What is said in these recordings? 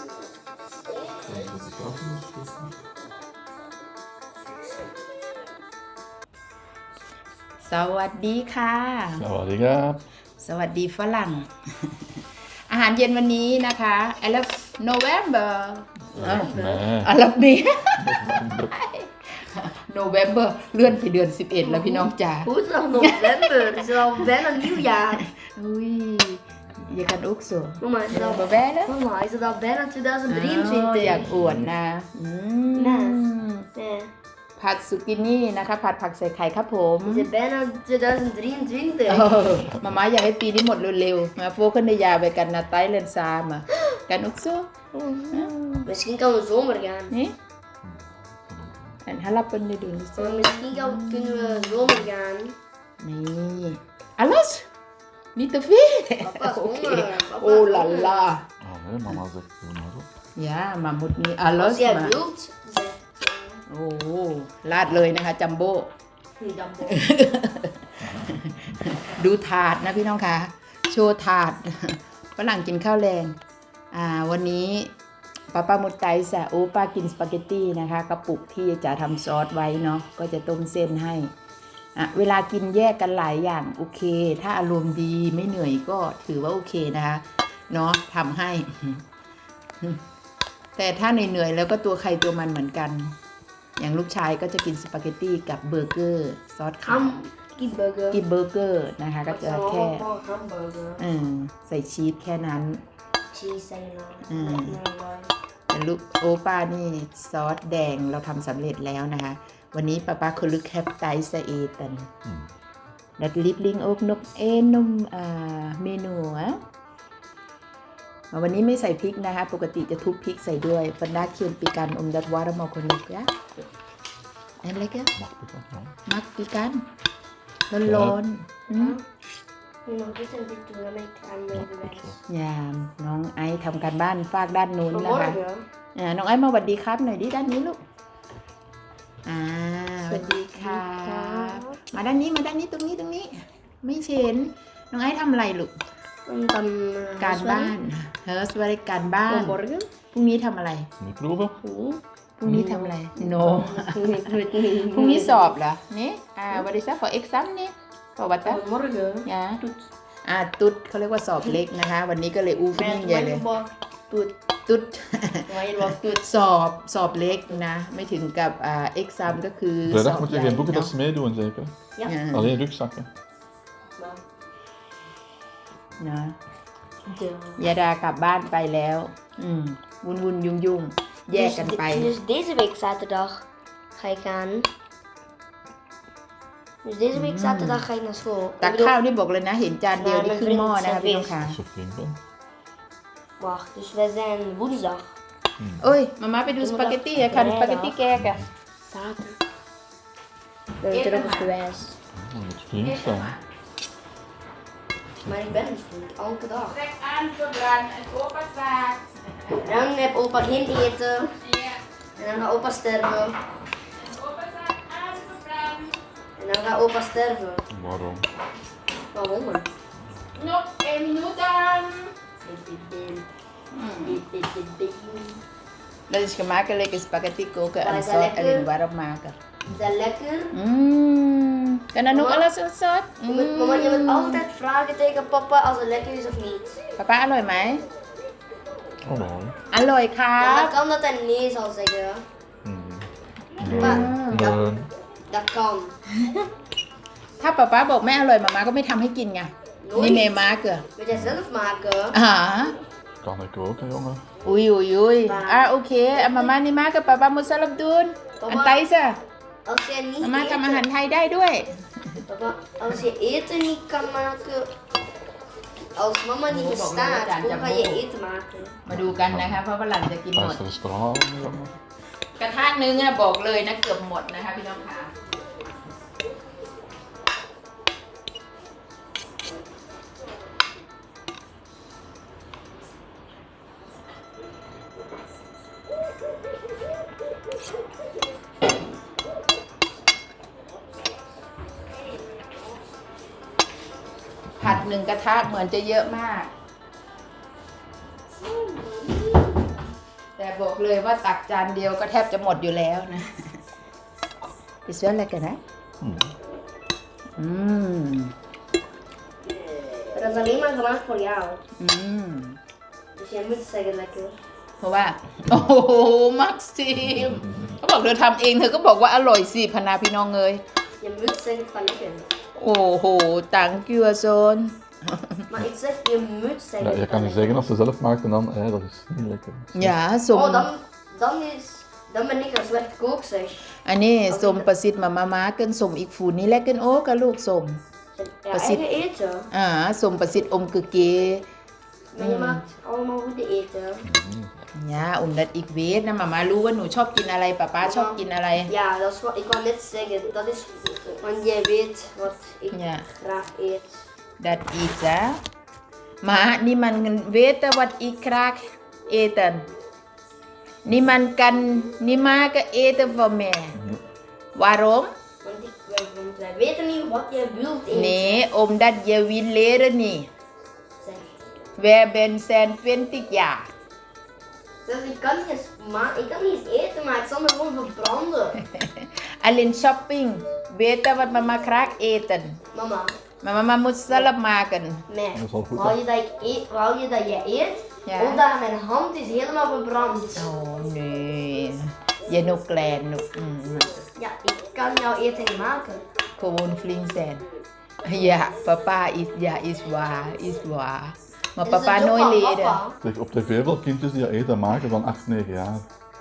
Vielleicht muss ich auch noch schließen. สวัสดีค่ะ สวัสดีครับ สวัสดีฝรั่ง อาหารเย็นวันนี้นะคะ I love November เอ้าแหม่ I love me November เลื่อนไปเดือน 11 แล้วพี่น้องจ๋า Hoe is het nog november? Het is al bijna nieuwjaar. อุ้ ยอย่ากันอุกสู Mama, is het บ al, แบ้แล้ว mama, is het al bijna อ้าวอยาก 2023? อวดนะอืมน่ะ Nee. ผัดสุกินี่นะคะ ผัดผักใส่ไข่ครับผม Is het bijna 2023? เออมาม่าอยากให้ปีนี้หมดเร็วๆ มาโฟกันในยาไปกันนาไตเลนซามากันอุกซู Misschien kan de zomer gaan. นี่อันฮัลลับเป็นในดูนี่ซิ Maar misschien kan, kunnen we zomer gaan. นี่อลัส นี่ตะฟี่ Papa is โอเค honger. Papa โอ้ is ลา honger. ลา Ah nee, mama zegt doe maar op. ยามามุดนี่อลัส Als jij มา wilt, zeg. โอ้ลาดเลยนะคะจัมโบ้ Niet dan boven. ดูถาดนะพี่น้องคะโชว์ถาด ฝรั่งกินข้าวแรงอ่าวันนี้ป้าป้ามุดไตสะโอ้ป้ากินสปาเกตตี้นะคะกระปุกที่จะทำซอสไว้เนาะก็จะต้มเส้นให้ อะเวลากินแยกกันหลายอย่างโอเค ถ้าอารมณ์ดีไม่เหนื่อยก็ถือว่าโอเคนะคะเนาะทำให้ แต่ถ้าเหนื่อยๆแล้วก็ตัวใครตัวมันเหมือนกัน อย่างลูกชายก็จะกินสปาเกตตี้กับเบอร์เกอร์ซอสขาว Ham, kipburger. กินเบอร์เกอร์นะคะ ก็จะแค่ Allemaal hamburger. เออใส่ชีสแค่นั้น Cheese en dan. Mm. met een, แต่ ลูกโอป้านี่ซอสแดงเราทำสำเร็จแล้วนะคะ วันนี้ป้าป้าคือลึกแคปไตสเอตันอืมดัดลิปลิงโอกนกเอ็นนมอ่าเมนูอะวันนี้ไม่ใส่พริกนะคะ ปกติจะทุบพริกใส่ด้วยฟันดาเคียนปีกันอมดัดวาร์มอคนนึกอะอะไรกัน Mag ik dat nou? มักปีกันร้อนๆอื ม Nu nog dit en dit doen, dan ben ik aan mijn bewijs. ยามน้องไอซ์ทำการบ้านฝากด้านนู้นนะคะ Vanmorgen. อ่าน้องไอซ์มาสวัสดีครับหน่อยดิด้านนี้ลูกอ่าสวัสดีครับมาด้านนี้มาด้านนี้ตรงนี้ตรงนี้ ไม่เห็นน้องไอซ์ทำอะไรลูก En dan... eh, การบ้านเฮ้ยสวัสดีการบ้าน Vanmorgen. พรุ่งนี้ทำอะไร Niet proeven? Oeh. พรุ่งนี้ทำอะไรโน Ik weet niet. พรุ่งนี้สอบเหรอนี่อ่าวันนี้ซะข อเอ็กซัมนี่ขอวัตตะ Vanmorgen. ยาอ่าตุ๊ดเขาเรียกว่าสอบเล็กนะคะ วันนี้ก็เลยอูฟิ่ง Mijn ใหญ่เลย wanneer doet. ตุ๊ด Wanneer wat doet. สอบสอบเล็กนะ ไม่ถึงกับอ่าเอ็กซัมก็คือส Vrijdag อบ moet ให je ญ่ geen boeken เนาะ dat meedoen zeker? Ja. อ่า Alleen rugzakken. นะ De. ยาดากลับบ้านไปแล้ว อืม วุ่นวุ่นยุ่งยุ่งแยก Dus กัน de- ไป Dus deze week zaterdag ga ik gaan. Dus deze week zaterdag ga ik naar school. Ik ตัก bedoel- ข้าวนี่บอกเลยนะ เห็นจานเดียวนี่ครึ่งหม้อนะคะพี่น้องค่ะ Als je vriend bent. Wacht, dus wij zijn woensdag. เอ้ย มาม่าไปดูสปาเกตตี้อะค่ะสปาเกตตี้แกกอะ Zaterdag. Ben je terug op bewijs. Je moet vriend zijn. Maar ik ben een vriend, elke dag. แรกอันสุดรันโอปัสสา Dan heb opa geen eten. En dan gaat opa sterven. Dan gaat opa sterven. Waarom? Waarom? นกเอมินูดัน Dat is gemaakt lekker spaghetti koken en Maar is dat zo lekker? alleen warm maken. Is dat lekker? Mmm. Kan dan ook Mama? alles zo zout? Je moet, mama, je moet altijd vragen tegen papa als het lekker is of niet. Papa, อร่อยไหม Oh nee. อร่อยครั Maar บ dat kan dat hij nee zal zeggen. Hmm. Maar dat, Nee. dat kan. ถ้าป๊าป๊าบอกไม่อร่อยมาม่าก็ไม่ทำให้กินไง นี่เม Nooit. มาเกลือ Moet jij zelf maken. อ่า Kan ik ook, hè, jongen. อุ้ยอุ้ยอุ้ยอ่าโอเคอะมาม่านี่มากับป๊าป๊ามุสลับดุนอันไตซะ Als jij niet มาม่าทำอาหาร eten, ไทยได้ด้วย papa, als je eten niet kan maken, als mama niet Oh, bestaat, dat hoe moet ga je je ook. eten maken? มาดูกันนะคะ เพราะฝรั่งจะกินหม Als ด er restaurant halen, jongen. กระทะนึงอะบอกเลยนะเกือบหมดนะคะพี่น้องค่ะ หนึ่งกระทะเหมือนจะเยอะมาก แต่บอกเลยว่าตักจานเดียวก็แทบจะหมดอยู่แล้วนะ Is wel lekker, hè? Mm. Mm. Dat is alleen maar gemaakt voor jou. Mm. Dus jij moet zeggen lekker. เพราะว่า โอ้โห มักซิมเขาบอกเธอทำเองเธอก็บอกว่าอร่อยสิพนาพี่น้องเอ้ย Je moet zeggen van lekker. โอ้โหตังกิวโซน Maar ik zeg, je moet zeggen Ja, je van kan niet lekker. zeggen als ze zelf maakt en dan, hé, dat is niet lekker. อย่าสม Oh, dan, dan is... Dan ben ik een slecht kook, zeg. อันนี้สมประสิทธิ์มามามาเกินสมอีกฝูนี่แหละเกินโอ้กับลูกสม Ja, Precies. eigen eten. อ่าสมประสิทธิ์อมกึกเก Maar je maakt allemaal goede eten. เนี่ยอมดัดอีกเวทนะมามารู้ว่าหนูชอบกินอะไรป้าป้าชอบกินอะไร Ja, dat is wat ik wou net zeggen. Dat is... Want jij weet wat ik Ja. graag eet. ดัดอีจ้ะมานี่มันเวทวัดอีกครากเอตันนี่มันกันนี่มาก็เอตันฟอร์แม่วารม Want, ik, wij, want wij weten niet wat jij wilt eten. Nee, omdat je wil leren niet. Zeg. We zijn 20 jaar. Dus ik kan niet eens ma- ik kan niet eens eten, maar ik zal me gewoon verbranden. Alleen shopping. Weet je wat mama graag eten? Mama, Maar mama moet zelf maken. Nee. Dat is wel goed. Wou je dat, ik eet, wou je, dat je eet? Ja. Dat mijn hand is helemaal verbrand. Oh nee. Je nog klein. nog. Mm, mm. Ja, ik kan jouw eten niet maken. Gewoon flink zijn. Ja, papa is, ja, is waar, is waar. Maar dus papa nooit leren. op op tv wel kindjes die dat eten maken van 8, 9 jaar.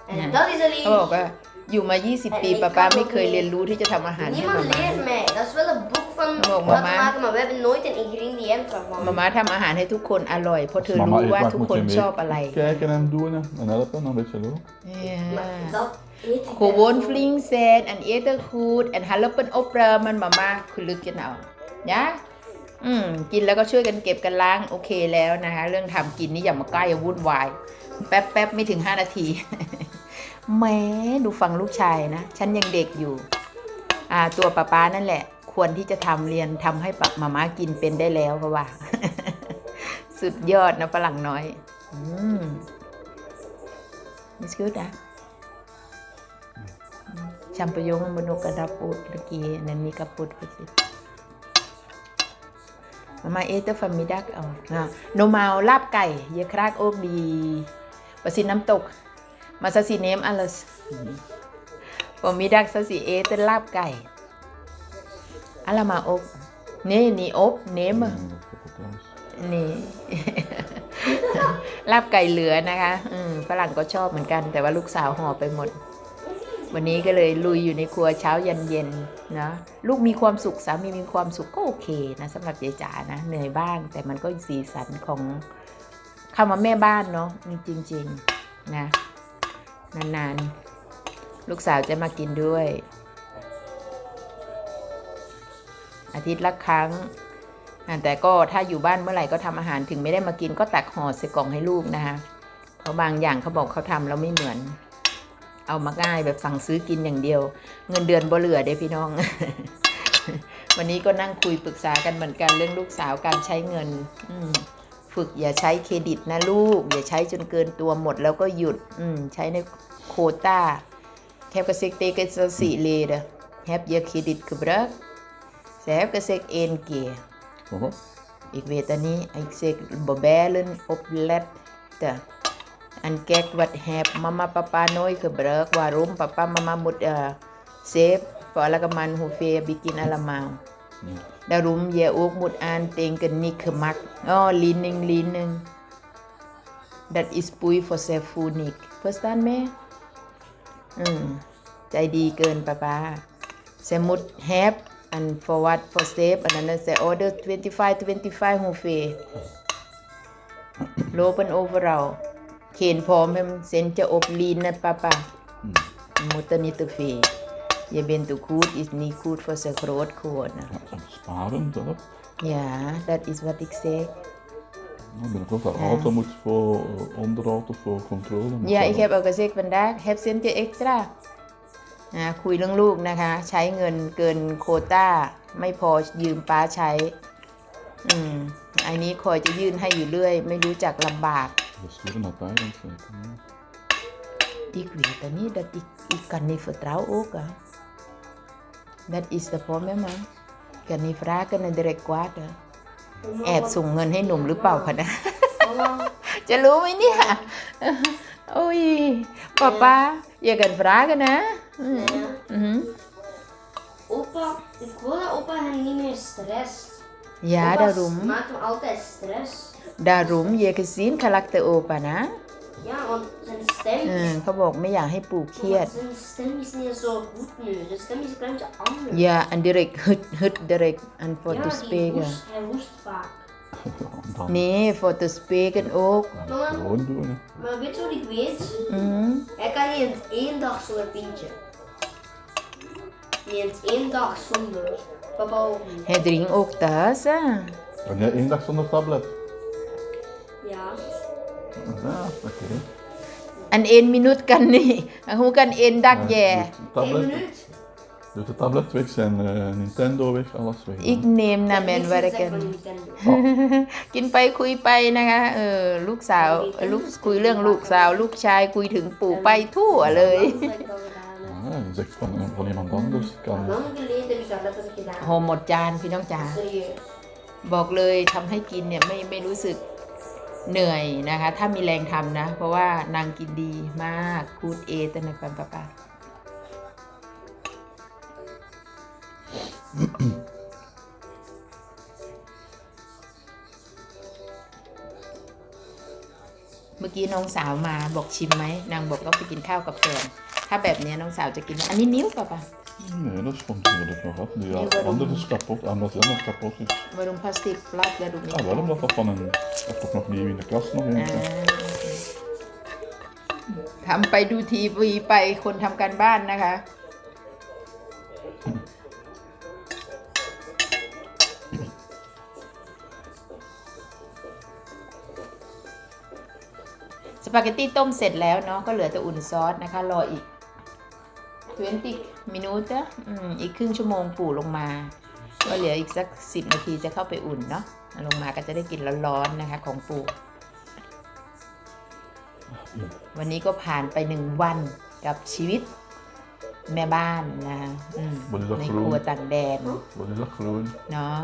En dat is een oh, lief. อกว่าอยู่มา 20 ปีไอ้ป้าป้าข้าวไม่เคยเรียนรู้ที่จะทำอาหารให้ Niemand มาม่า leert mij. Dat is wel een boek van Oh, wat mama. maken, maar we hebben nooit een ingrediënt ervan. มาม่าทำอาหารให้ทุกคนอร่อย เพราะเธอ Als รู้ mama eet, ว่า wat ทุก moet คน je ชอบอะไร mee kijken en doen hè, en helpen, dan weet je wel. Maar Ja. dat eet ik Gewoon wel. flink zijn en eten goed en helpen opruimen มาม่าคือลึกกันเอานะอืมกินแล้วก็ช่วยกันเก็บกันล้างโอเคแล้วนะคะ เรื่องทำกินนี่อย่ามาใกล้อย่าวุ่นวาย แป๊บแป๊บไม่ถึง 5 นาที แม้ดูฟังลูกชายนะฉันยังเด็กอยู่ อ่า ตัวป้าป้านั่นแหละ ควรที่จะทำเรียนทำให้ปักมาม่ากินเป็นได้แล้วเพราะว่า สุดยอดนะฝรั่งน้อย อืม It's good นะ Champignon menuk ke dapur lagi dan ni kaput pasti. Mama ete vanmiddag al. Nou, normaal ลาบไก่ je krijgt ook die pasti น้ำตก Maar ze neem alles. Vanmiddag ze eten ลาบไก่ Allemaal op. Nee, niet op. Nemen. Mm, dat is thuis. นี่ลาบไก่เหลือนะคะอืมฝรั่งก็ชอบเหมือนกัน แต่ว่าลูกสาวห่อไปหมด วันนี้ก็เลยลุยอยู่ในครัวเช้ายันเย็นนะลูกมีความสุขสามีมีความสุขก็โอเคนะสำหรับยายจ๋านะเหนื่อยบ้าง แต่มันก็สีสันของคำว่าแม่บ้านเนาะจริง ๆ นะ นานๆ ลูกสาวจะมากินด้วย อาทิตย์ละครั้ง แต่ก็ถ้าอยู่บ้านเมื่อไหร่ก็ทำอาหารถึงไม่ได้มากินก็ตักห่อใส่กล่องให้ลูกนะคะ เพราะบางอย่างเขาบอกเขาทำแล้วไม่เหมือน เอามาง่ายแบบสั่งซื้อกินอย่างเดียว เงินเดือนบ่เหลือเด้พี่น้อง วันนี้ก็นั่งคุยปรึกษากันเหมือนกันเรื่องลูกสาวการใช้เงิน อืม ฝึกอย่าใช้เครดิตนะลูก อย่าใช้จนเกินตัวหมดแล้วก็หยุด อืม ใช้ในโควต้าแคบกระเซกเตกระสีเลดแฮปเยอะเครดิตกระเบรกแซบกระเซกเอ็นเกีย Waarom? Ik weet het niet. Ik zeg bebellen, opletten. En kijk wat heb mama papa nooit gebruikt. Waarom papa mama moet uh, save voor elke man hoeveel begin allemaal. Ja. Daarom je ook moet aandenken niet gemak. Oh, lening, lening. Dat is poei voor zijn voeding. Verstaan me? อืม ใจดีเกินป้าป้าสมมุด have and for what for save อันนั้นนะ say order 25 25 hoeveel โลเป็น overall เขียนพร้อมให้มันเซ็นจะอบลีนนะป้าป้า Mm. moet er niet te veel je bent te goed is niet goed voor zijn groot geworden Ja, soms sparen zelf. ja dat is wat ik zeg Ja, binnenkort de Ja. auto moet voor eh, onderhoud of voor controle. moet Ja, zelf. ik heb ook gezegd vandaag, heb centje extra นะคุยเรื่องลูกนะคะ ใช้เงินเกินโควต้า ไม่พอยืมป้าใช้ อืม อันนี้คอยจะยื่นให้อยู่เรื่อย ไม่รู้จักลำบาก We sturen naar Thailand zeker. Ja. Ik weet het niet, dat ik, ik kan niet vertrouwen ook. Hè. Dat is de probleem. hè. Ik kan niet vragen en direct kwaad. hè. แอบส่งเงินให้หนุ่มหรือเปล่าคะนะ Mama, จะรู้ไหมเนี่ย โอ้ยป้าป้าอย่ากันฟรากันนะ อืม nee. อือหือ Opa, ik wil dat opa hem niet meer stresst. ยา Opa ดารุม maakt hem altijd stress. ดารุมเย กซีนคาแรคเตอร์โอปะนะ Ja, want zijn stem, อืมเขาบอกไม่อยากให้ปู่เครียด zijn stem is niet zo goed nu. Zijn stem is een kleintje anders. อย่าอันดิเรกฮึดฮึดดิเรกอันฟอ Ja, ตูสเป die ก hoest, hij hoest vaak. En dan นี่ฟอตูสเปกันโอ๊ก ja, gewoon doen. Hè. Maar weet je wat ik weet? อืม Hij kan niet eens één dag zonder pintje. Niet eens één dag zonder. Papa ook niet. ให้ดริงโอ๊กตาซะ Ben jij één dag zonder tablet? Ja. Ja, oké. อันเอ็นมินุตกันนี่อันหูกันเอ็นดักแย่ doet de Eén tablet, minuut. doet de tablet weg, zijn eh, Nintendo weg, alles weg. อีกเนมนะแมน Niks วา te ร zeggen กัน van Nintendo. กินไปคุยไปนะคะเออลูกสาวเออลูกคุยเรื่องลูกสาว ลูกชายคุยถึงปู่ไปทั่วเลย Dat heb ik al gedaan, hè. Ah, je zegt van, van iemand anders. Kan. Lang geleden heb ik dat letterlijk gedaan. โหหมดจานพี่น้องจ๋า Serieus. บอกเลยทำให้กินเนี่ยไม่ไม่รู้สึก เหนื่อยนะคะ ถ้ามีแรงทำนะ เพราะว่านางกินดีมากคูดเอแต่ในปันปะปะเมื่อกี้น้องสาวมาบอกชิมไหมนางบอกต้องไปกินข้าวกับแฟนถ้าแบบนี้น้องสาวจะกิน อันนี้นิ้วปะปะ Nee, dat stond natuurlijk nog af. Die Nee, ja, waarom? andere is kapot, omdat die andere kapot is. วารุมพลาสติกปลัดแล้วดูนี่ Ah, wel omdat dat van een... Dat is toch nog nieuw in de kast nog อ่า eens. ทำไปดูทีวีไปคนทำการบ้านนะคะ สปาเกตตี้ต้มเสร็จแล้วเนาะก็เหลือแต่อุ่นซอสนะคะ รออีก 20มินิตอืมอีกครึ่งชั่วโมงปู่ลงมา ก็เหลืออีกสัก 10 นาทีจะเข้าไปอุ่นเนาะลงมาก็จะได้กินร้อนๆนะคะของปู่วันนี้ก็ผ่านไปหนึ่งวันกับชีวิตแม่บ้านนะอืมวันนี้ก็ในครูครัวต่างแดน Wat is dat groen? เนาะ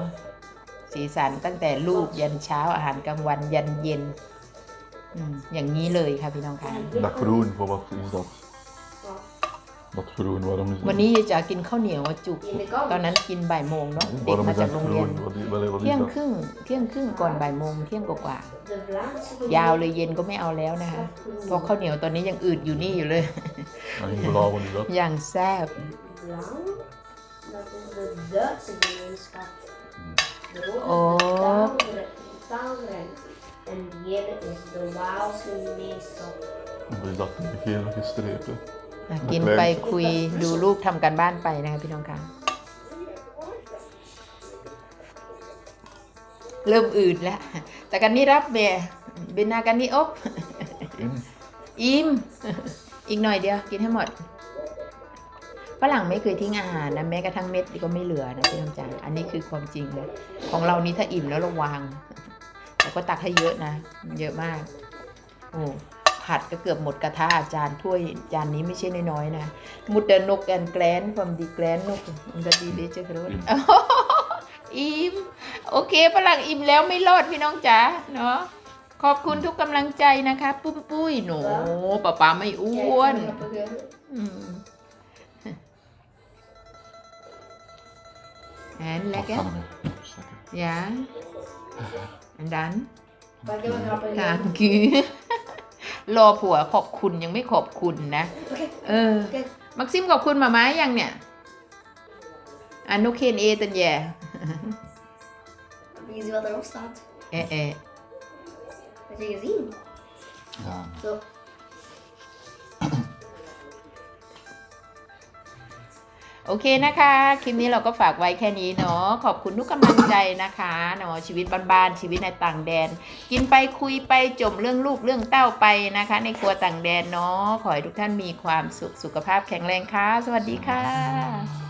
สีสันตั้งแต่ลูกยันเช้าอาหารกลางวันยันเย็นอืมอย่างนี้เลยค่ะพี่น้องคะ Dat groen, voor wat is dat? Dat groen, waarom is dat? วันนี้ยายจ๋ากินข้าวเหนียวอะจุก In de kant. ตอนนั้นกินบ่ายโมงเนาะเด็ก Waarom มา is จาก dat โรงเรียน groen? Wat is, wat, wat เที่ย is ง dat? ครึ่งเที่ยงครึ่งก่อนบ่ายโมงเที่ยงกว่า De Vlaamse ๆยาวเลยเย็นก็ไม่เอาแล้วนะคะเพราะข้าวเหนียวตอนนี้ยังอืดอยู่นี่อยู่เลย En in blauw, wat is dat? อย่างแซ่บ Blauw, dat is de Duitse gemeenschap. De rode Oh. is de taalgrens. En die ene is de Waalse gemeenschap. Wat is dat, die gele gestrepen? อะกินไปคุยดูลูกทำการบ้านไปนะคะพี่น้องคะเริ่มอื่นแล้ว แต่กันนี้รับเบเบนากันนี้อบ In. อิ่มอีกหน่อยเดียว กินให้หมดฝรั่งไม่เคยทิ้งอาหารนะแม้กระทั่งเม็ดก็ไม่เหลือนะพี่น้องจ๋าอันนี้คือความจริงเลยของเรานี่ถ้าอิ่มแล้วเราวางแต่ก็ตักให้เยอะนะ เยอะมาก โอ้ ผัดก็เกือบหมดกระทะจานถ้วยจานนี้ไม่ใช่น้อยๆนะมุดเดนกแอนแกลนความดีแกลนนกมันก็ดีเลยเจ้าครบอิ่มโอเคฝรั่งอิ่มแล้วไม่รอดพี่น้องจ๋าเนาะขอบคุณทุกกำลังใจนะคะ ปุ้มปุ้ยหนูป้าป้าไม่อ้วน Kijk, grappige. อืมแอน Dat แล้วแก kan ermee. Stekken. ยาอันดัน Maar ik รอผัวขอบคุณยังไม่ขอบคุณนะ Oké, เออ oké. มักซิมขอบคุณหมาม้ายังเนี่ยอันนุเคนเอตันแย่ Heb je gezien wat erop staat? เอะเอะ Heb je gezien? Ja. Zo. โอเคนะคะ คลิปนี้เราก็ฝากไว้แค่นี้เนาะขอบคุณทุกกำลังใจนะคะเนาะชีวิตบ้านๆชีวิตในต่างแดน กินไปคุยไปจมเรื่องลูกเรื่องเต้าไปนะคะ ในครัวต่างแดนเนาะขอให้ทุกท่านมีความสุขสุขภาพแข็งแรงค่ะ สวัสดีค่ะ